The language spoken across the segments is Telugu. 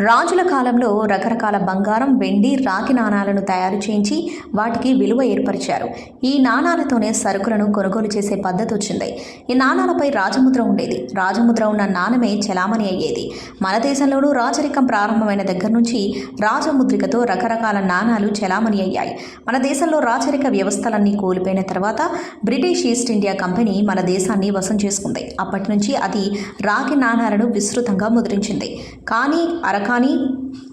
రాజుల కాలంలో రకరకాల బంగారం వెండి రాగి నాణాలను తయారు చేయించి వాటికి విలువ ఏర్పరిచారు. ఈ నాణాలతోనే సరుకులను కొనుగోలు చేసే పద్ధతి వచ్చింది. ఈ నాణాలపై రాజముద్ర ఉండేది. రాజముద్ర ఉన్న నాణమే చలామణి అయ్యేది. మన దేశంలోనూ రాజరికం ప్రారంభమైన దగ్గర నుంచి రాజముద్రికతో రకరకాల నాణాలు చలామణి అయ్యాయి. మన దేశంలో రాజరిక వ్యవస్థలన్నీ కోల్పోయిన తర్వాత బ్రిటిష్ ఈస్ట్ ఇండియా కంపెనీ మన దేశాన్ని వశం చేసుకుంది. అప్పటి నుంచి అది రాగి నాణాలను విస్తృతంగా ముద్రించింది. కానీ కానీ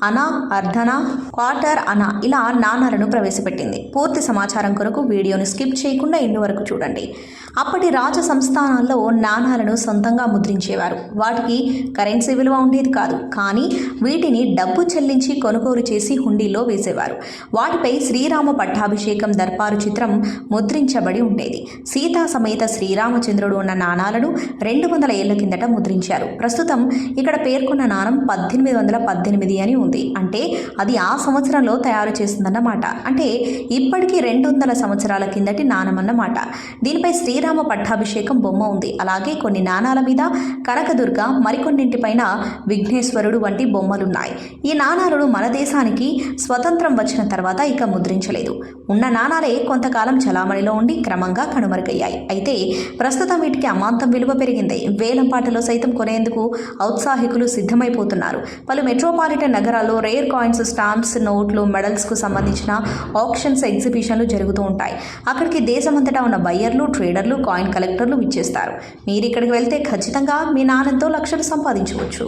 అన అర్ధన క్వార్టర్ అన ఇలా నాణాలను ప్రవేశపెట్టింది. పూర్తి సమాచారం కొరకు వీడియోని స్కిప్ చేయకుండా ఎండు వరకు చూడండి. అప్పటి రాజ సంస్థానాల్లో నాణాలను సొంతంగా ముద్రించేవారు. వాటికి కరెన్సీ విలువ ఉండేది కాదు. కానీ వీటిని డబ్బు చెల్లించి కొనుగోలు చేసి హుండీలో వేసేవారు. వాటిపై శ్రీరామ పట్టాభిషేకం దర్బారు చిత్రం ముద్రించబడి ఉండేది. సీతా సమేత శ్రీరామచంద్రుడు ఉన్న నాణాలను రెండు వందల ఏళ్ళ కిందట ముద్రించారు. ప్రస్తుతం ఇక్కడ పేర్కొన్న నాణం పద్దెనిమిది వందల పద్దెనిమిది అని ఉంది. అంటే అది ఆ సంవత్సరంలో తయారు చేసిందన్నమాట. అంటే ఇప్పటికీ రెండు వందల సంవత్సరాల కిందటి నాణమన్నమాట. దీనిపై శ్రీరామ పట్టాభిషేకం బొమ్మ ఉంది. అలాగే కొన్ని నాణాల మీద కనకదుర్గ మరికొన్నింటిపైన విఘ్నేశ్వరుడు వంటి బొమ్మలున్నాయి. ఈ నాణాలను మన దేశానికి స్వతంత్రం వచ్చిన తర్వాత ఇక ముద్రించలేదు. ఉన్న నాణాలే కొంతకాలం చలామణిలో ఉండి క్రమంగా కనుమరుగయ్యాయి. అయితే ప్రస్తుతం వీటికి అమాంతం విలువ పెరిగింది. వేలంపాటలో సైతం కొనేందుకు ఔత్సాహికులు సిద్ధమైపోతున్నారు. పలు మెట్రోపాలిటన్ నగరాల్లో రేర్ కాయిన్స్ స్టాంప్స్ నోట్లు మెడల్స్కు సంబంధించిన ఆప్షన్స్ ఎగ్జిబిషన్లు జరుగుతూ ఉంటాయి. అక్కడికి దేశమంతటా ఉన్న బయ్యర్లు ట్రేడర్లు కాయిన్ కలెక్టర్లు విచ్చేస్తారు. మీరు ఇక్కడికి వెళ్తే ఖచ్చితంగా మీ నాణ్యంతో లక్షలు సంపాదించవచ్చు.